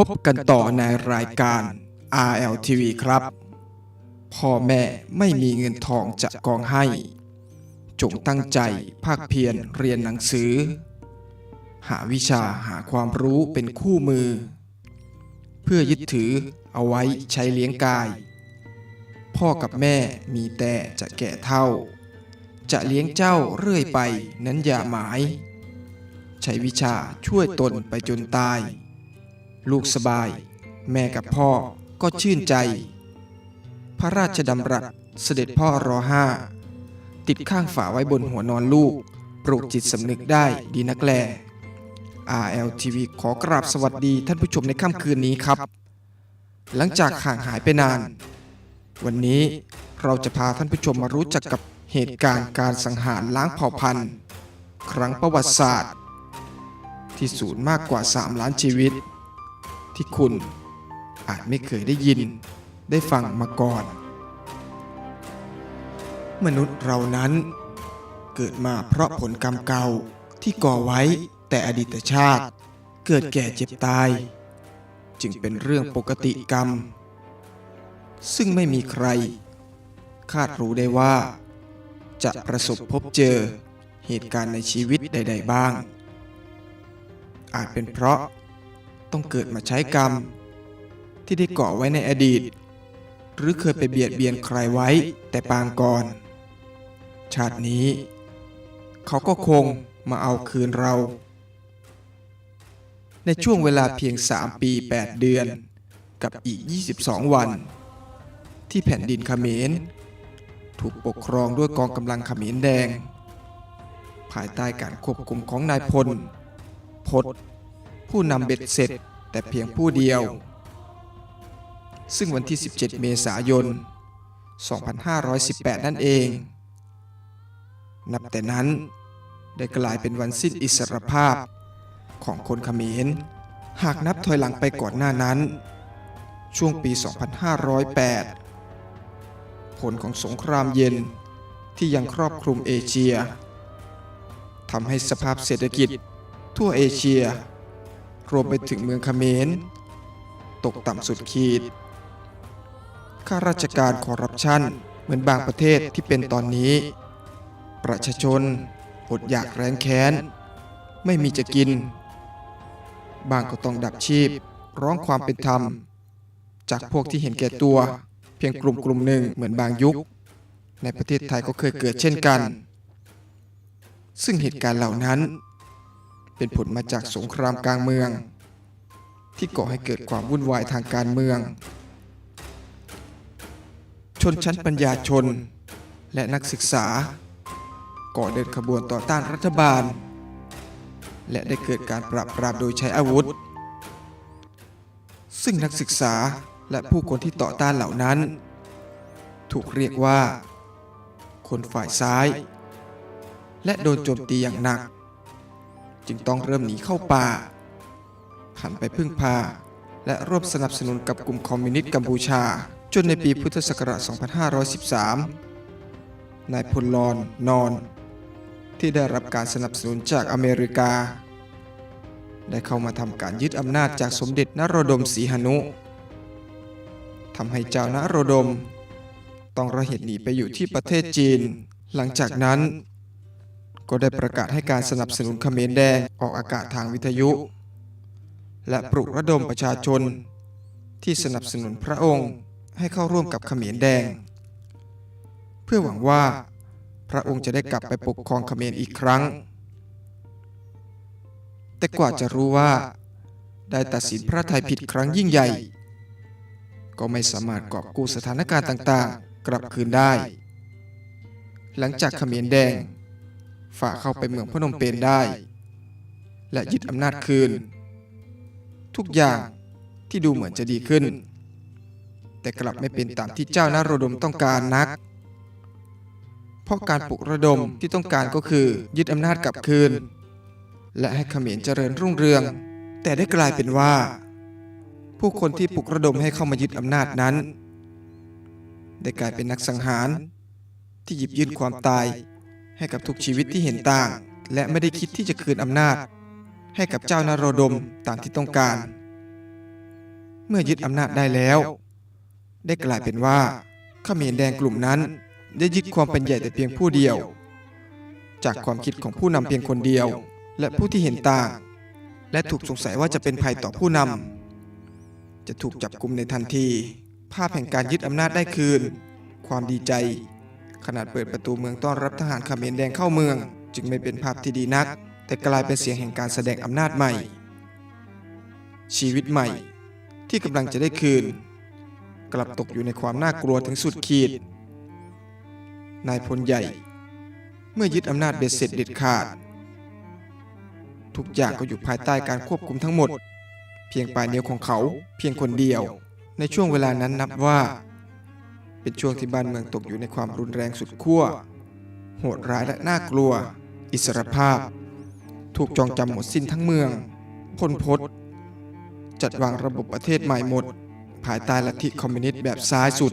พบกันต่อในรายการ RLTV ครับ พ่อแม่ไม่มีเงินทองจะกองให้ จงตั้งใจภาคเพียรเรียนหนังสือ หาวิชาหาความรู้เป็นคู่มือ เพื่อยึดถือเอาไว้ใช้เลี้ยงกาย พ่อกับแม่มีแต่จะแก่เท่า จะเลี้ยงเจ้าเรื่อยไปนั้นอย่าหมาย ใช้วิชาช่วยตนไปจนตาย ลูกสบาย แม่กับพ่อก็ชื่นใจ พระราชดำรัสเสด็จพ่อรอห้าติดข้างฝาไว้บนหัวนอนลูก ปลูกจิตสำนึกได้ดีนักแล RLTV ขอกราบสวัสดีท่านผู้ชมในค่ำคืนนี้ครับ หลังจากห่างหายไปนาน วันนี้เราจะพาท่านผู้ชมมารู้จักกับเหตุการณ์การสังหารล้างเผ่าพันธุ์ ครั้งประวัติศาสตร์ ที่สูญมากกว่า 3 ล้านชีวิต ที่คุณอาจไม่เคยได้ยินได้ฟังมาก่อน มนุษย์เรานั้น เกิดมาเพราะผลกรรมเก่าที่ก่อไว้แต่อดีตชาติ เกิดแก่เจ็บตาย จึงเป็นเรื่องปกติกรรม ซึ่งไม่มีใคร คาดรู้ได้ว่า จะประสบพบเจอเหตุการณ์ในชีวิตใด ๆ บ้าง อาจเป็นเพราะ ต้องเกิดมาใช้กรรม ที่ได้ก่อไว้ในอดีต หรือเคยไปเบียดเบียนใครไว้แต่ปางก่อน ชาตินี้ เขาก็คงมาเอาคืนเรา ในช่วงเวลาเพียง 3 ปี 8 เดือนกับอีก 22 วัน ที่แผ่นดินเขมรถูกปกครองด้วยกองกำลังเขมรแดง ภายใต้การควบคุมของนายพลพศผู้นำเบ็ดเสร็จ แต่เพียงผู้เดียว ซึ่งวันที่ 17 เมษายน 2518 นั่นเอง นับแต่นั้นได้กลายเป็นวันสิ้นอิสรภาพของคนเขมร หากนับถอยหลังไปก่อนหน้านั้น ช่วงปี 2508 ผลของสงครามเย็นที่ยังครอบคลุมเอเชียทำให้สภาพเศรษฐกิจทั่วเอเชีย รวมไปถึงเมืองเขมร ตกต่ำสุดขีด ข้าราชการคอร์รัปชันเหมือนบางประเทศที่เป็นตอนนี้ ประชาชนอดอยากแรงแค้น ไม่มีจะกิน บางก็ต้องดับชีพร้องความเป็นธรรม จากพวกที่เห็นแก่ตัว เพียงกลุ่มกลุ่มหนึ่งเหมือนบางยุค ในประเทศไทยก็เคยเกิดเช่นกัน ซึ่งเหตุการณ์เหล่านั้น เป็นผลมาจากสงครามกลางเมือง ที่ก่อให้เกิดความวุ่นวายทางการเมือง ชนชั้นปัญญาชน และนักศึกษา ก่อเดินขบวนต่อต้านรัฐบาล และได้เกิดการปราบปรามโดยใช้อาวุธ ซึ่งนักศึกษาและผู้คนที่ต่อต้านเหล่านั้น ถูกเรียกว่า คนฝ่ายซ้าย และโดนโจมตีอย่างหนัก จึงต้องเริ่มหนีเข้าป่าหันไปพึ่งพา และร่วมสนับสนุนกับกลุ่มคอมมิวนิสต์กัมพูชา จนในปีพุทธศักราช 2513 นายพลลอนนอน ที่ได้รับการสนับสนุนจากอเมริกา ได้เข้ามาทำการยึดอำนาจจากสมเด็จนโรดมศรีหนุทำให้เจ้านโรดม ต้องระเหตุหนีไปอยู่ที่ประเทศจีน หลังจากนั้น ก็ได้ประกาศให้การสนับสนุนเขมรแดงออกอากาศทางวิทยุ และปลุกระดมประชาชน ที่สนับสนุนพระองค์ให้เข้าร่วมกับเขมรแดง เพื่อหวังว่าพระองค์จะได้กลับไปปกครองเขมรอีกครั้ง แต่กว่าจะรู้ว่า ได้ตัดสินพระไทยผิดครั้งยิ่งใหญ่ ก็ไม่สามารถกอบกู้สถานการณ์ต่างๆ กลับคืนได้ หลังจากเขมรแดง ฝ่าเข้าไปเมืองพนมเปญได้ และยึดอำนาจคืน ทุกอย่างที่ดูเหมือนจะดีขึ้น แต่กลับไม่เป็นตามที่เจ้านโรดมต้องการนัก เพราะการปลุกระดมที่ต้องการก็คือยึดอำนาจกลับคืน และให้เขมรเจริญรุ่งเรือง แต่ได้กลายเป็นว่า ผู้คนที่ปลุกระดมให้เข้ามายึดอำนาจนั้น ได้กลายเป็นนักสังหารที่หยิบยื่นความตาย ให้กับทุกชีวิตที่เห็นต่าง และไม่ได้คิดที่จะคืนอำนาจ ให้กับเจ้านโรดมตามที่ต้องการ เมื่อยึดอำนาจได้แล้ว ได้กลายเป็นว่าเขมรแดงกลุ่มนั้น ได้ยึดความเป็นใหญ่แต่เพียงผู้เดียว จากความคิดของผู้นำเพียงคนเดียว และผู้ที่เห็นต่าง และถูกสงสัยว่าจะเป็นภัยต่อผู้นำจะถูกจับกลุ่มในทันที ภาพแห่งการยึดอำนาจได้คืน ความดีใจ ขนาดเปิดประตูเมืองต้อนรับทหารเขมรแดงเข้าเมือง จึงไม่เป็นภาพที่ดีนัก แต่กลายเป็นเสียงแห่งการแสดงอำนาจใหม่ ชีวิตใหม่ ที่กำลังจะได้คืน กลับตกอยู่ในความน่ากลัวถึงสุดขีด นายพลใหญ่ เมื่อยึดอำนาจเบ็ดเสร็จเด็ดขาด ทุกอย่างก็อยู่ภายใต้การควบคุมทั้งหมด เพียงปลายนิ้วของเขาเพียงคนเดียว ในช่วงเวลานั้นนับว่า เป็นช่วงที่บ้านเมืองตกอยู่ในความรุนแรงสุดขั้ว โหดร้ายและน่ากลัว อิสรภาพ ถูกจองจำหมดสิ้นทั้งเมือง พลพศจัดวางระบบประเทศใหม่หมด ภายใต้ลัทธิคอมมิวนิสต์แบบซ้ายสุด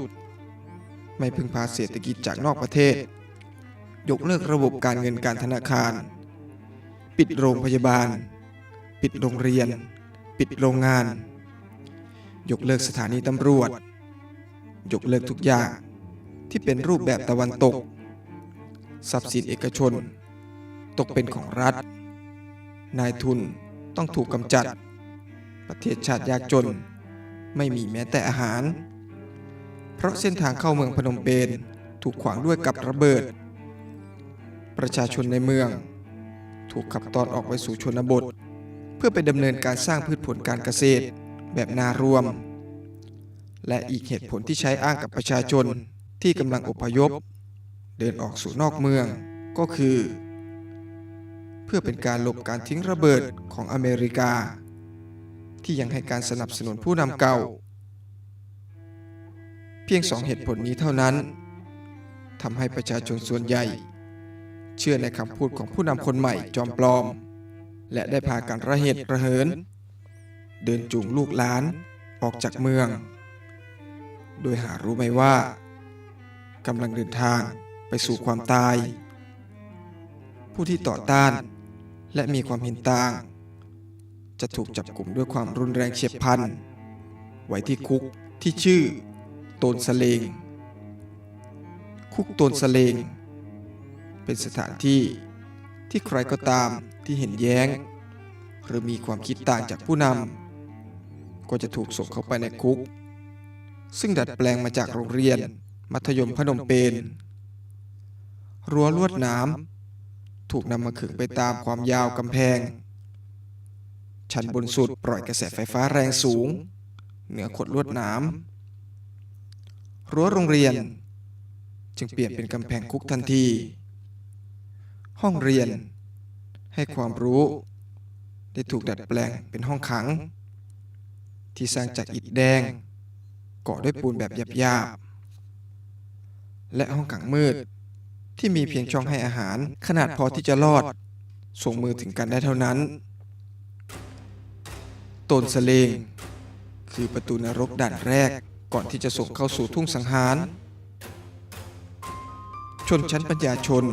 ไม่พึ่งพาเศรษฐกิจจากนอกประเทศ ยกเลิกระบบการเงินการธนาคาร ปิดโรงพยาบาล ปิดโรงเรียน ปิดโรงงาน ยกเลิกสถานีตำรวจ ยกเลิกทุกอย่างที่เป็นรูปแบบตะวันตก ทรัพย์สินเอกชน ตกเป็นของรัฐ นายทุนต้องถูกกำจัด ประเทศชาติยากจน ไม่มีแม้แต่อาหาร เพราะเส้นทางเข้าเมืองพนมเปญถูกขวางด้วยกับระเบิด ประชาชนในเมือง ถูกขับตอนออกไปสู่ชนบท เพื่อไปดำเนินการสร้างพืชผลการเกษตรแบบนารวม และอีกเหตุผลที่ใช้อ้างกับประชาชนที่กำลังอพยพ เดินออกสู่นอกเมืองก็คือ เพื่อเป็นการหลบการทิ้งระเบิดของอเมริกา ที่ยังให้การสนับสนุนผู้นำเก่า เพียงสองเหตุผลนี้เท่านั้นทำให้ประชาชนส่วนใหญ่ เชื่อในคำพูดของผู้นำคนใหม่จอมปลอม และได้พากันระเหตุระเหิน เดินจูงลูกหลานออกจากเมือง โดยหารู้ไหมว่ากำลังเดินทางไปสู่ความตาย ผู้ที่ต่อต้านและมีความเห็นต่าง จะถูกจับกลุ่มด้วยความรุนแรงเฉียบพลัน ไว้ที่คุกที่ชื่อ โตนสเลง คุกโตนสเลง เป็นสถานที่ที่ใครก็ตามที่เห็นแย้ง หรือมีความคิดต่างจากผู้นำก็จะถูกส่งเข้าไปในคุก ซึ่งดัดแปลงมาจากโรงเรียน มัธยมพนมเปญรั้วลวดน้ำถูกนำมาขึงไปตามความยาวกำแพง ชั้นบนสุดปล่อยกระแสไฟฟ้าแรงสูง เหนือขดลวดน้ำรั้วโรงเรียน จึงเปลี่ยนเป็นกำแพงคุกทันที ห้องเรียน ให้ความรู้ ได้ถูกดัดแปลงเป็นห้องขัง ที่สร้างจากอิฐแดง ก่อด้วยปูนแบบหยาบๆ และห้องขังมืด ที่มีเพียงช่องให้อาหาร ขนาดพอที่จะรอด ส่งมือถึงกันได้เท่านั้นตนสเลงคือประตูนรกด่านแรกก่อนที่จะส่งเข้าสู่ทุ่งสังหาร ชนชั้นปัญญาชน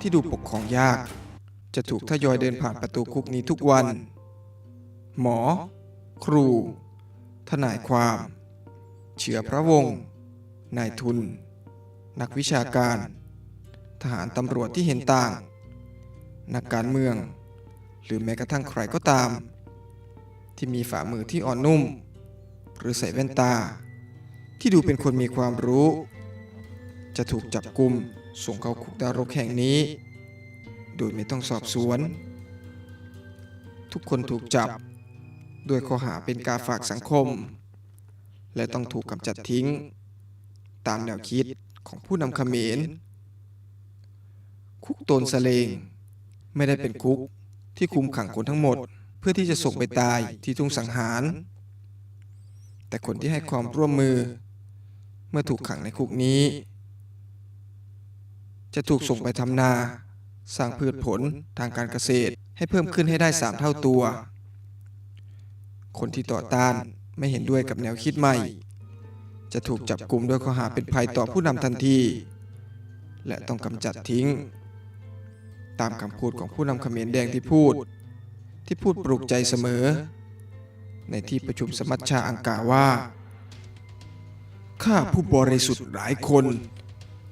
ที่ดูปกครองยาก จะถูกทยอยเดินผ่านประตูคุกนี้ทุกวัน หมอ ครู ทนายความ เชื้อพระวงศ์นายทุน นักวิชาการ ทหารตำรวจที่เห็นต่าง นักการเมือง หรือแม้กระทั่งใครก็ตาม ที่มีฝ่ามือที่อ่อนนุ่ม หรือใส่แว่นตา ที่ดูเป็นคนมีความรู้ จะถูกจับกุมส่งเข้าคุกดารกแห่งนี้ โดยไม่ต้องสอบสวน ทุกคนถูกจับด้วยข้อหาเป็นการฝากสังคม และต้องถูกกำจัดทิ้ง ตามแนวคิดของผู้นำเขมร คุกโตนสเลง ไม่ได้เป็นคุกที่คุมขังคนทั้งหมด เพื่อที่จะส่งไปตายที่ทุ่งสังหาร แต่คนที่ให้ความร่วมมือ เมื่อถูกขังในคุกนี้ จะถูกส่งไปทำนา สร้างพืชผลทางการเกษตรให้เพิ่มขึ้นให้ได้สามเท่าตัว คนที่ต่อต้าน ไม่เห็นด้วยกับแนวคิดใหม่ จะถูกจับกลุ่มด้วยข้อหาเป็นภัยต่อผู้นำทันที และต้องกำจัดทิ้ง ตามคำพูดของผู้นำเขมรแดงที่พูด ที่พูดปลุกใจเสมอ ในที่ประชุมสมัชชาอังกาว่าข้าผู้บริสุทธิ์หลายคน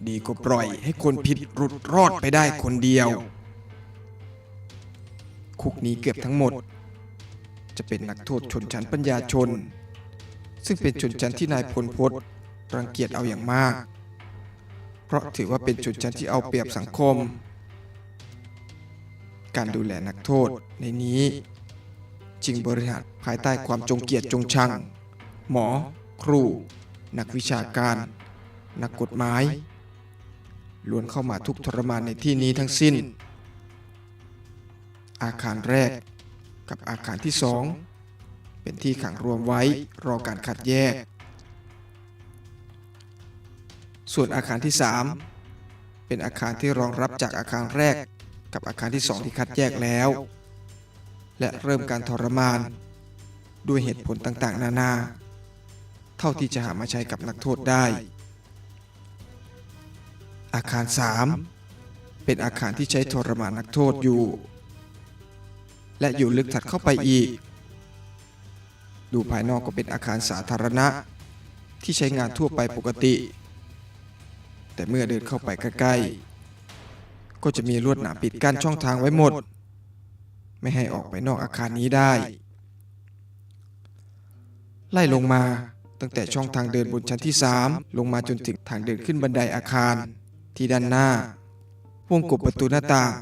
ดีกว่าปล่อยให้คนผิดหลุดรอดไปได้คนเดียว คุกนี้เกือบทั้งหมด จะเป็นนักโทษชนชั้นปัญญาชน ซึ่งเป็นชนชั้นที่นายพลพศรังเกียจเอาอย่างมาก เพราะถือว่าเป็นชนชั้นที่เอาเปรียบสังคม การดูแลนักโทษในนี้จึงบริหารภายใต้ความจงเกียรติจงชัง หมอ ครู นักวิชาการ นักกฎหมายล้วนเข้ามาทุกทรมานในที่นี้ทั้งสิ้น อาคารแรกกับอาคารที่สอง เป็นที่ขังรวมไว้รอการคัดแยก ส่วนอาคารที่ 3 เป็นอาคารที่รองรับจากอาคารแรก กับอาคารที่สองที่คัดแยกแล้ว และเริ่มการทรมาน ด้วยเหตุผลต่างๆ นานา เท่าที่จะหามาใช้กับนักโทษได้ อาคาร 3 เป็นอาคารที่ใช้ทรมานนักโทษอยู่ และอยู่ลึกถัดเข้าไปอีก ดูภายนอกก็เป็นอาคารสาธารณะ ที่ใช้งานทั่วไปปกติ แต่เมื่อเดินเข้าไปใกล้ๆก็จะมีลวดหนามปิดกั้นช่องทางไว้หมด ไม่ให้ออกไปนอกอาคารนี้ได้ ไล่ลงมาตั้งแต่ช่องทางเดินบนชั้นที่ 3 ลงมาจนถึงทางเดินขึ้นบันไดอาคารที่ด้านหน้าวงกบประตูหน้าต่าง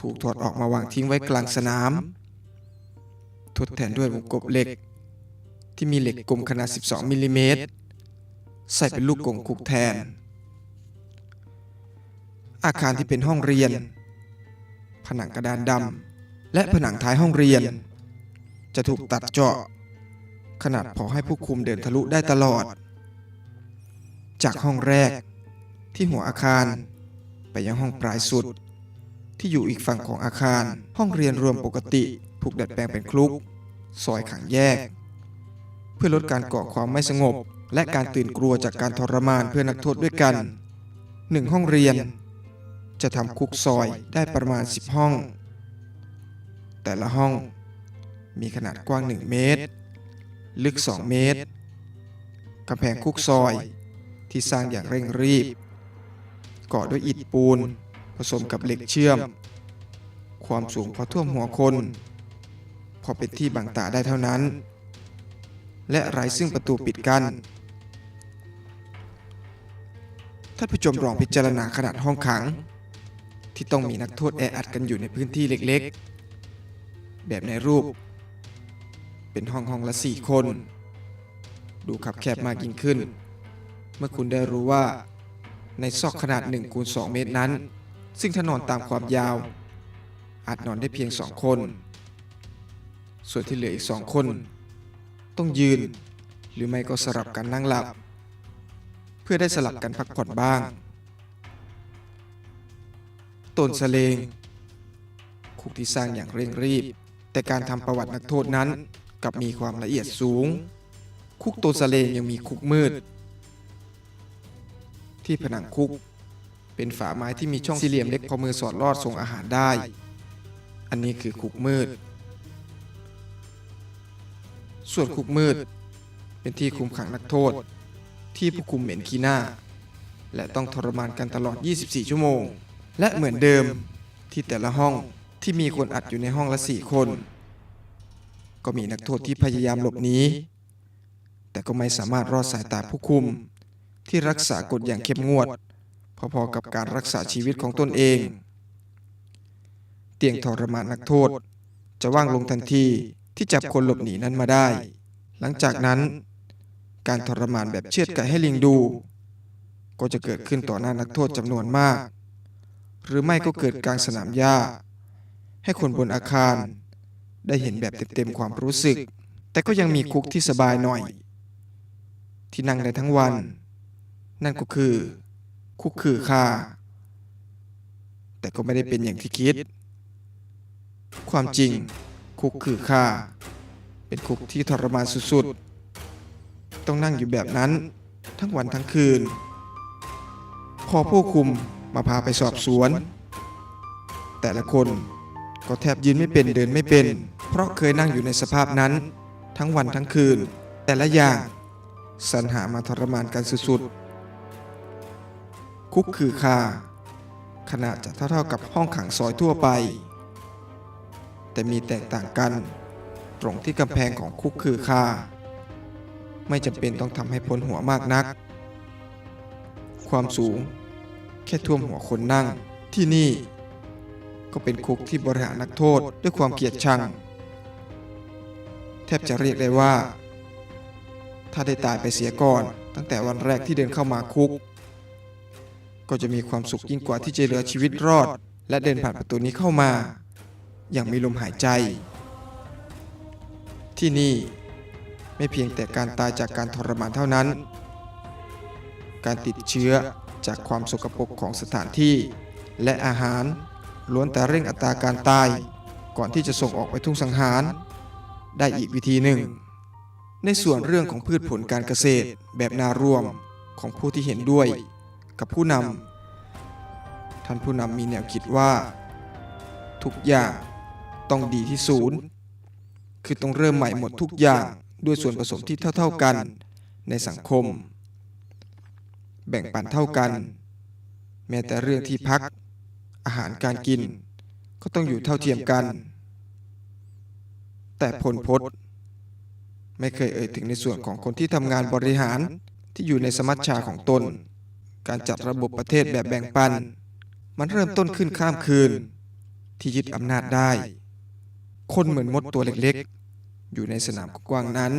ถูกถอดออกมาวางทิ้งไว้กลางสนาม ทดแทนด้วยวงกบเหล็ก ที่มีเหล็กกลมขนาด 12มิลลิเมตรใส่เป็นลูกกงคุกแทน อาคารที่เป็นห้องเรียน ผนังกระดานดำและผนังท้ายห้องเรียน จะถูกตัดเจาะ ขนาดพอให้ผู้คุมเดินทะลุได้ตลอด จากห้องแรกที่หัวอาคารไปยังห้องปลายสุด ที่อยู่อีกฝั่งของอาคาร ห้องเรียนรวมปกติถูกดัดแปลงเป็นคลุกซอยขังแยก เพื่อลดการก่อความไม่สงบ และการตื่นกลัวจากการทรมานเพื่อนักโทษด้วยกันหนึ่งห้องเรียน จะทำคุกซอยได้ประมาณ 10 ห้อง แต่ละห้องมีขนาดกว้าง 1 เมตร ลึก 2 เมตรกำแพงคุกซอยที่สร้างอย่างเร่งรีบ ก่อด้วยอิฐปูน ผสมกับเหล็กเชื่อม ความสูงพอท่วมหัวคน พอเป็นที่บังตาได้เท่านั้น และไร้ซึ่งประตูปิดกัน้นท่านผู้ชมลองพิจารณาขนาดห้องขัง ที่ต้องมีนักโทษแออัดกันอยู่ในพื้นที่เล็กๆ แบบในรูป เป็นห้องห้องละสี่คน ดูขับแคบมากยิ่งขึ้น เมื่อคุณได้รู้ว่าในซอกขนาด1คูณ2เมตรนั้น ซึ่งถ้านอนตามความยาว อาจนอนได้เพียงสองคน ส่วนที่เหลืออีกสองคน ต้องยืน หรือไม่ก็สลับกันนั่งหลับ เพื่อได้สลับกันพักผ่อนบ้างต้นสเลงคุกที่สร้างอย่างเร่งรีบ แต่การทำประวัตินักโทษนั้นกลับมีความละเอียดสูง คุกตนสเลงยังมีคุกมืด ที่ผนังคุก เป็นฝาไม้ที่มีช่องสี่เหลี่ยมเล็กพอมือสอดลอดส่งอาหารได้ อันนี้คือคุกมืด ส่วนคุกมืด เป็นที่คุมขังนักโทษ ที่ผู้คุมเหม็นขี้หน้า และต้องทรมานกันตลอด 24 ชั่วโมง และเหมือนเดิมที่แต่ละห้องที่มีคนอัดอยู่ในห้องละ4คน ก็มีนักโทษที่พยายามหลบหนีแต่ก็ไม่สามารถรอดสายตาผู้คุม ที่รักษากฎอย่างเข้มงวด พอๆกับการรักษาชีวิตของตนเอง เตียงทรมานนักโทษ จะว่างลงทันที ที่จับคนหลบหนีนั้นมาได้ หลังจากนั้น การทรมานแบบเชือดไก่ให้ลิงดู ก็จะเกิดขึ้นต่อหน้านักโทษจำนวนมาก หรือไม่ก็เกิดกลางสนามหญ้า ให้คนบนอาคาร ได้เห็นแบบเต็มๆความรู้สึก แต่ก็ยังมีคุกที่สบายหน่อย ที่นั่งได้ทั้งวัน นั่นก็คือ คุกคือคาแต่ก็ไม่ได้เป็นอย่างที่คิด ความจริง คุกคือคาเป็นคุกที่ทรมานสุดๆ ต้องนั่งอยู่แบบนั้นทั้งวันทั้งคืน พอผู้คุมมาพาไปสอบสวน แต่ละคนก็แทบยืนไม่เป็นเดินไม่เป็น เพราะเคยนั่งอยู่ในสภาพนั้น ทั้งวันทั้งคืน แต่ละอย่างสรรหามาทรมานกันสุดๆ คุกคือคาขนาดจะเท่าๆกับห้องขังซอยทั่วไป แต่มีแตกต่างกัน ตรงที่กำแพงของคุกคือคาไม่จำเป็นต้องทำให้พ้นหัวมากนัก ความสูง แค่ท่วมหัวคนนั่ง ที่นี่ ก็เป็นคุกที่บริหารนักโทษด้วยความเกลียดชัง แทบจะเรียกได้ว่า ถ้าได้ตายไปเสียก่อน ตั้งแต่วันแรกที่เดินเข้ามาคุก ก็จะมีความสุขยิ่งกว่าที่จะเหลือชีวิตรอด และเดินผ่านประตูนี้เข้ามา อย่างมีลมหายใจ ที่นี่ไม่เพียงแต่การตายจากการทรมานเท่านั้น การติดเชื้อจากความสกปรกของสถานที่ และอาหารล้วนแต่เร่งอัตราการตาย ก่อนที่จะส่งออกไปทุ่งสังหาร ได้อีกวิธีหนึ่ง ในส่วนเรื่องของพืชผลการเกษตรแบบนารวมของผู้ที่เห็นด้วยกับผู้นำท่านผู้นำมีแนวคิดว่า ทุกอย่าง ต้องดีที่ศูนย์คือต้องเริ่มใหม่หมดทุกอย่างด้วยส่วนผสมที่เท่า ๆกันในสังคม แบ่งปันเท่ากัน แม้แต่เรื่องที่พัก อาหารการกิน ก็ต้องอยู่เท่าเทียมกัน แต่ผลพจน์ ไม่เคยเอ่ยถึงในส่วนของคนที่ทำงานบริหารที่อยู่ในสมัชชาของตน การจัดระบบประเทศแบบแบ่งปัน มันเริ่มต้นขึ้นข้ามคืน ที่ยึดอำนาจได้ คนเหมือนมดตัวเล็กๆ อยู่ในสนามกว้างนั้น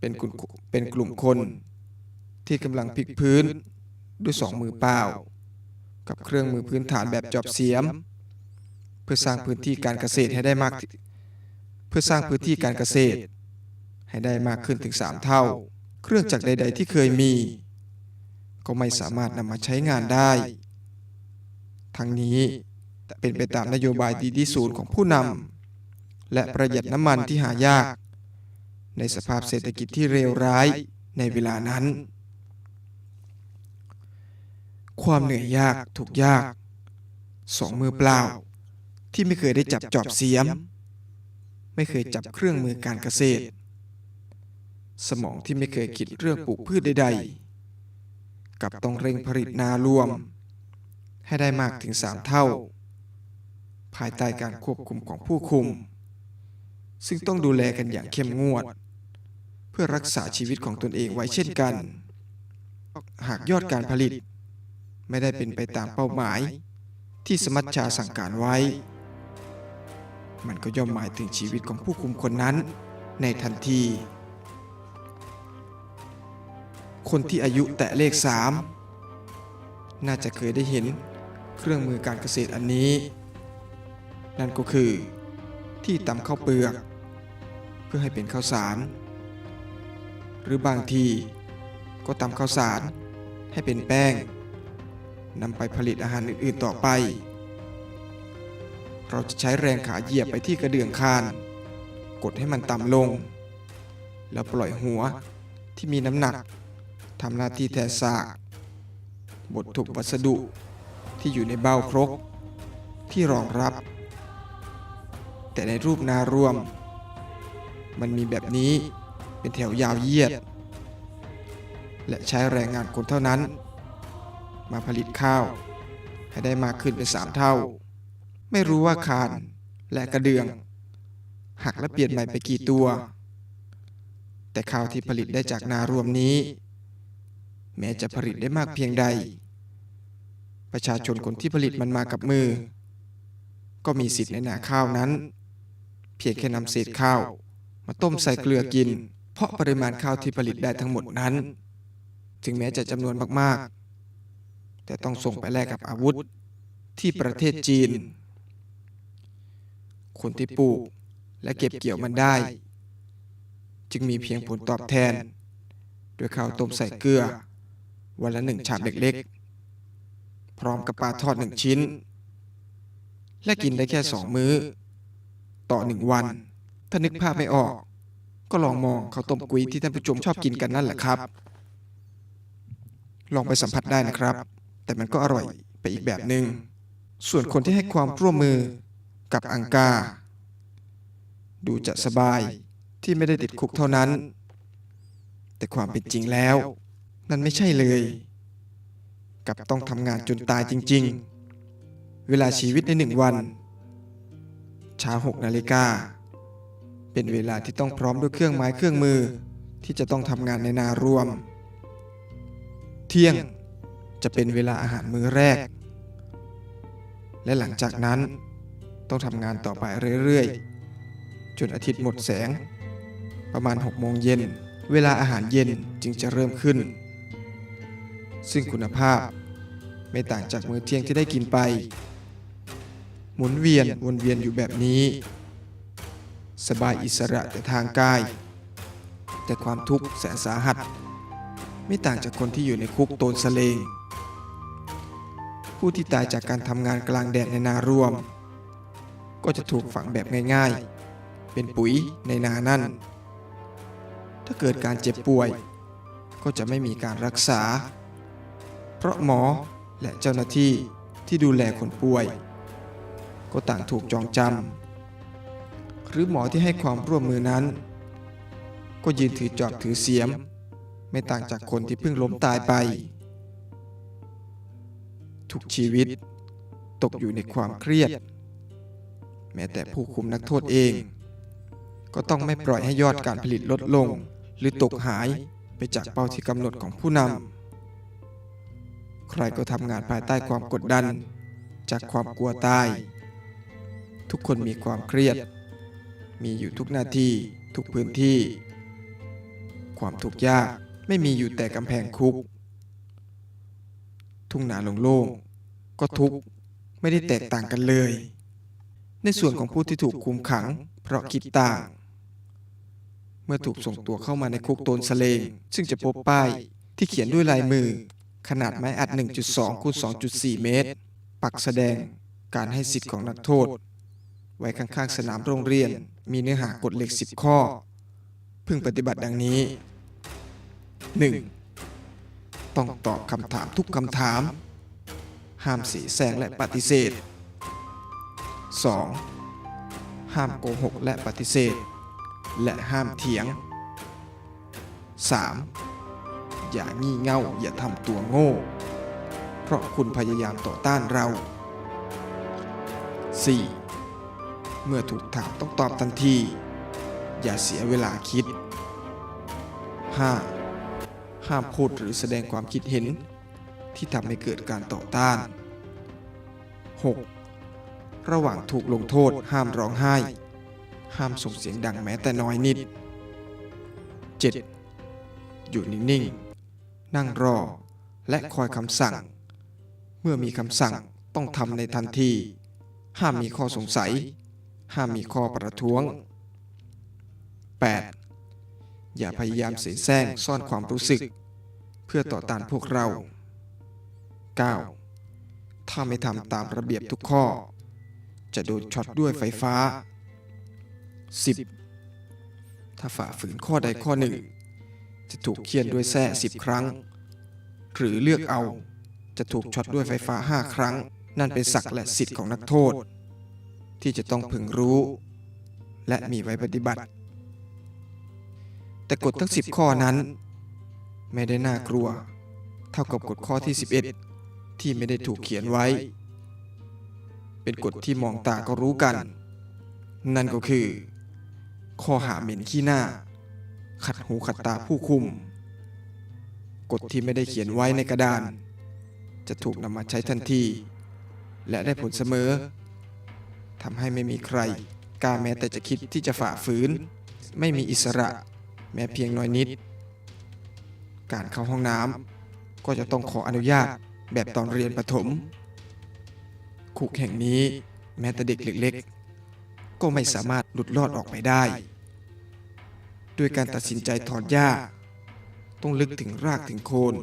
เป็นกลุ่มเป็นกลุ่มคนที่กำลังพลิกพื้นด้วยสองมือเปล่า กับเครื่องมือพื้นฐานแบบจอบเสียม เพื่อสร้างพื้นที่การเกษตรให้ได้มาก เพื่อสร้างพื้นที่การเกษตร ให้ได้มากขึ้นถึง 3 เท่า เครื่องจักรใด ๆ ที่เคยมี ก็ไม่สามารถนำมาใช้งานได้ ทั้งนี้ เป็นไปตามนโยบายดีที่ศูนย์ของผู้นำและประหยัดน้ำมันที่หายาก ในสภาพเศรษฐกิจที่เลวร้ายในเวลานั้น ความเหนื่อยยากถูกยาก สองมือเปล่า ที่ไม่เคยได้จับจอบเสียม ไม่เคยจับเครื่องมือการเกษตร สมองที่ไม่เคยคิดเรื่องปลูกพืชใดๆ กับต้องเร่งผลิตนารวม ให้ได้มากถึงสามเท่า ภายใต้การควบคุมของผู้คุม ซึ่งต้องดูแลกันอย่างเข้มงวด เพื่อรักษาชีวิตของตนเองไว้เช่นกัน หากยอดการผลิต ไม่ได้เป็นไปตามเป้าหมาย ที่สมัชชาสั่งการไว้ มันก็ย่อมหมายถึงชีวิตของผู้คุมคนนั้น ในทันที คนที่อายุแตะเลขสามน่าจะเคยได้เห็นเครื่องมือการเกษตรอันนี้ นั่นก็คือ ที่ตำข้าวเปลือก เพื่อให้เป็นข้าวสาร หรือบางทีก็ตำข้าวสารให้เป็นแป้งนำไปผลิตอาหารอื่นๆต่อไป เราจะใช้แรงขาเหยียบไปที่กระเดื่องคาน กดให้มันต่ำลง แล้วปล่อยหัวที่มีน้ำหนักทำหน้าที่แทนสากบดถูกวัสดุที่อยู่ในเบ้าครก ที่รองรับ แต่ในรูปนารวม มันมีแบบนี้เป็นแถวยาวเยียด และใช้แรงงานคนเท่านั้น มาผลิตข้าว ให้ได้มากขึ้นเป็นสามเท่า ไม่รู้ว่าคานและกระเดื่อง หักและเปลี่ยนใหม่ไปกี่ตัว แต่ข้าวที่ผลิตได้จากนารวมนี้ แม้จะผลิตได้มากเพียงใด ประชาชนคนที่ผลิตมันมากับมือก็มีสิทธิ์ในนาข้าวนั้น เพียงแค่นำเศษข้าว มาต้มใส่เกลือกิน เพราะปริมาณข้าวที่ผลิตได้ทั้งหมดนั้น ถึงแม้จะจำนวนมากๆ แต่ต้องส่งไปแลกกับอาวุธที่ประเทศจีน คนที่ปลูกและเก็บเกี่ยวมันได้ จึงมีเพียงผลตอบแทน โดยข้าวต้มใส่เกลือ วันละหนึ่งชามเล็กๆ พร้อมกับปลาทอดหนึ่งชิ้น และกินได้แค่สองมื้อ ต่อหนึ่งวัน ถ้านึกภาพไม่ออก ก็ลองมองข้าวต้มกุ้ยที่ท่านผู้ชมชอบกินกันนั่นแหละครับ ลองไปสัมผัสได้นะครับ แต่มันก็อร่อยไปอีกแบบหนึง่งส่วนคนที่ให้ความร่วมมือกับอังกา ดูจะสบายที่ไม่ได้ติดคุกเท่านั้น แต่ความเป็นจริงแล้ว นั่นไม่ใช่เลย กับต้องทำงานจนตายจริง ๆ เวลาชีวิตในหนึ่งวัน เช้าหกนาฬิกาเป็นเวลาที่ต้องพร้อมด้วยเครื่องไม้เครื่องมือที่จะต้องทำงานในนารวม เที่ยงจะเป็นเวลาอาหารมื้อแรก และหลังจากนั้นต้องทำงานต่อไปเรื่อยๆ จนอาทิตย์หมดแสง ประมาณ6โมงเย็น เวลาอาหารเย็นจึงจะเริ่มขึ้น ซึ่งคุณภาพไม่ต่างจากมื้อเที่ยงที่ได้กินไป หมุนเวียนวนเวียนอยู่แบบนี้ สบายอิสระแต่ทางกาย แต่ความทุกข์แสนสาหัส ไม่ต่างจากคนที่อยู่ในคุกโตนสเลง ผู้ที่ตายจากการทำงานกลางแดดในนารวม ก็จะถูกฝังแบบง่าย ๆ เป็นปุ๋ยในนานั่น ถ้าเกิดการเจ็บป่วย ก็จะไม่มีการรักษา เพราะหมอและเจ้าหน้าที่ที่ดูแลคนป่วย ก็ต่างถูกจองจำหรือหมอที่ให้ความร่วมมือนั้น ก็ยืนถือจอบถือเสียม ไม่ต่างจากคนที่เพิ่งล้มตายไป ทุกชีวิตตกอยู่ในความเครียด แม้แต่ผู้คุมนักโทษเอง ก็ต้องไม่ปล่อยให้ยอดการผลิตลดลง หรือตกหายไปจากเป้าที่กำหนดของผู้นำใครก็ทำงานภายใต้ความกดดัน จากความกลัวตาย ทุกคนมีความเครียด มีอยู่ทุกหน้าที่ ทุกพื้นที่ ความทุกข์ยากไม่มีอยู่แต่กำแพงคุก ทุ่งนาโล่งๆก็ทุกข์ไม่ได้แตกต่างกันเลย ในส่วนของผู้ที่ถูกคุมขัง เพราะคิดต่าง เมื่อถูกส่งตัวเข้ามาในคุกโตนสเลง ซึ่งจะพบป้ายที่เขียนด้วยลายมือ ขนาดไม้อัด 1.2คูณ2.4 เมตร ปักแสดงการให้สิทธิ์ของนักโทษ ไว้ข้างๆสนามโรงเรียน มีเนื้อหากฎเหล็ก 10 ข้อ พึงปฏิบัติดังนี้ 1. ต้องตอบคำถามทุกคำถาม ห้ามสีแสงและปฏิเสธ 2. ห้ามโกหกและปฏิเสธ และห้ามเถียง 3. อย่างี่เง่าอย่าทำตัวโง่ เพราะคุณพยายามต่อต้านเรา 4. เมื่อถูกถามต้องตอบทันที อย่าเสียเวลาคิด 5. ห้ามพูดหรือแสดงความคิดเห็น ที่ทำให้เกิดการต่อต้าน 6. ระหว่างถูกลงโทษห้ามร้องไห้ ห้ามส่งเสียงดังแม้แต่น้อยนิด 7. อยู่นิ่งๆ นั่งรอ และคอยคำสั่ง เมื่อมีคำสั่งต้องทำในทันที ห้ามมีข้อสงสัย ห้ามมีข้อประท้วง 8. อย่าพยายามเสแสร้งซ่อนความรู้สึก เพื่อต่อต้านพวกเรา 9. ถ้าไม่ทำตามระเบียบทุกข้อ จะโดนช็อตด้วยไฟฟ้า 10. ถ้าฝ่าฝืนข้อใดข้อหนึ่ง จะถูกเคี่ยนด้วยแส้สิบครั้ง หรือเลือกเอาจะถูกช็อตด้วยไฟฟ้าห้าครั้ง นั่นเป็นศักดิ์และสิทธิ์ของนักโทษ ที่จะต้องพึงรู้ และมีไว้ปฏิบัติ แต่กฎทั้ง 10 ข้อนั้น ไม่ได้น่ากลัว เท่ากับกฎข้อที่ 11 ที่ไม่ได้ถูกเขียนไว้ เป็นกฎที่มองตาก็รู้กัน นั่นก็คือ ข้อหาเหม็นขี้หน้า ขัดหูขัดตาผู้คุม กฎที่ไม่ได้เขียนไว้ในกระดาน จะถูกนำมาใช้ทันที และได้ผลเสมอ ทำให้ไม่มีใครกล้าแม้แต่จะคิดที่จะฝ่าฝืน ไม่มีอิสระ แม้เพียงน้อยนิด การเข้าห้องน้ำก็จะต้องขออนุญาตแบบตอนเรียนประถม คุกแห่งนี้แม้แต่เด็กเล็กๆ ก็ไม่สามารถหลุดรอดออกไปได้ ด้วยการตัดสินใจถอนหญ้า ต้องลึกถึงรากถึงโคน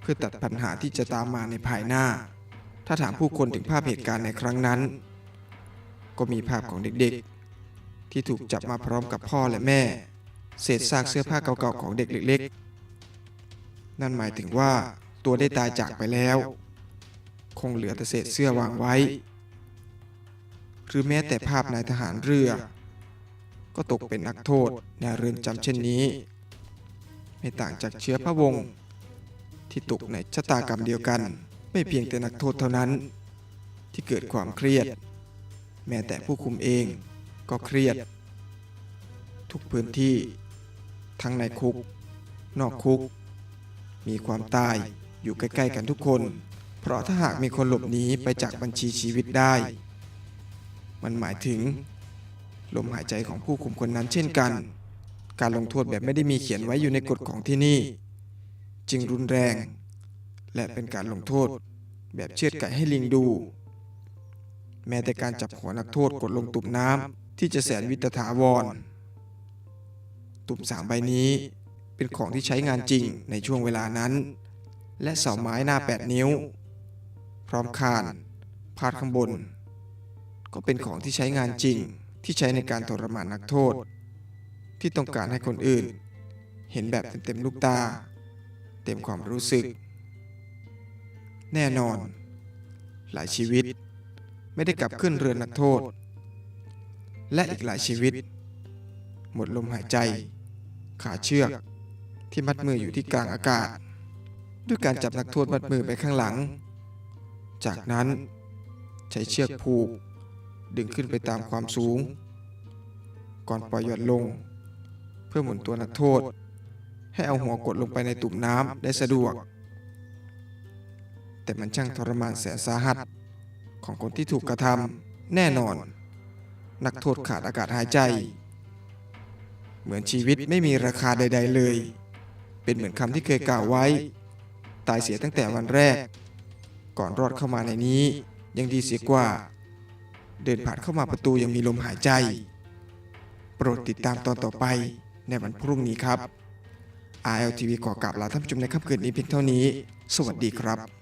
เพื่อตัดปัญหาที่จะตามมาในภายหน้า ถ้าถามผู้คนถึงภาพเหตุการณ์ในครั้งนั้น ก็มีภาพของเด็กๆ ที่ถูกจับมาพร้อมกับพ่อและแม่ เศษซากเสื้อผ้าเก่าๆของเด็กเล็กๆ นั่นหมายถึงว่าตัวได้ตายจากไปแล้ว คงเหลือแต่เศษเสื้อวางไว้ หรือแม้แต่ภาพนายทหารเรือ ก็ตกเป็นนักโทษในเรือนจำเช่นนี้ ไม่ต่างจากเชื้อพระวงศ์ที่ตกในชะตากรรมเดียวกัน ไม่เพียงแต่นักโทษเท่านั้น ที่เกิดความเครียด แม้แต่ผู้คุมเองก็เครียด ทุกพื้นที่ ทั้งในคุก นอกคุก มีความตายอยู่ใกล้ ๆ กันทุกคน เพราะถ้าหากมีคนหลบหนีไปจากบัญชีชีวิตได้ มันหมายถึง ลมหายใจของผู้คุมคนนั้นเช่นกัน การลงโทษแบบไม่ได้มีเขียนไว้อยู่ในกฎของที่นี่ จึงรุนแรง และเป็นการลงโทษแบบเชือดไก่ให้ลิงดู แม้แต่การจับหัวนักโทษกดลงตุ่มน้ำที่จะแสนวิตถาวร ตุ่มสามใบนี้เป็นของที่ใช้งานจริงในช่วงเวลานั้น และเสาไม้หน้า 8 นิ้ว พร้อมคานพาดข้างบน ก็เป็นของที่ใช้งานจริงที่ใช้ในการทรมานนักโทษ ที่ต้องการให้คนอื่น เห็นแบบเต็มๆลูกตา เต็มความรู้สึก แน่นอน หลายชีวิต ไม่ได้กลับขึ้นเรือนนักโทษ และอีกหลายชีวิต หมดลมหายใจ ขาเชือกที่มัดมืออยู่ที่กลางอากาศ ด้วยการจับนักโทษมัดมือไปข้างหลัง จากนั้นใช้เชือกผูก ดึงขึ้นไปตามความสูง ก่อนปล่อยหย่อนลง เพื่อหมุนตัวนักโทษ ให้เอาหัวกดลงไปในตุ่มน้ำได้สะดวก แต่มันช่างทรมานแสนสาหัส ของคนที่ถูกกระทำแน่นอน นักโทษขาดอากาศหายใจ เหมือนชีวิตไม่มีราคาใด ๆ เลย เป็นเหมือนคำที่เคยกล่าวไว้ ตายเสียตั้งแต่วันแรก ก่อนรอดเข้ามาในนี้ยังดีเสียกว่า เดินผ่านเข้ามาประตูยังมีลมหายใจ โปรดติดตามตอนต่อไปในวันพรุ่งนี้ครับ RLTV ขอกราบลาท่านผู้ชมในค่ำคืนนี้เพียงเท่านี้ สวัสดีครับ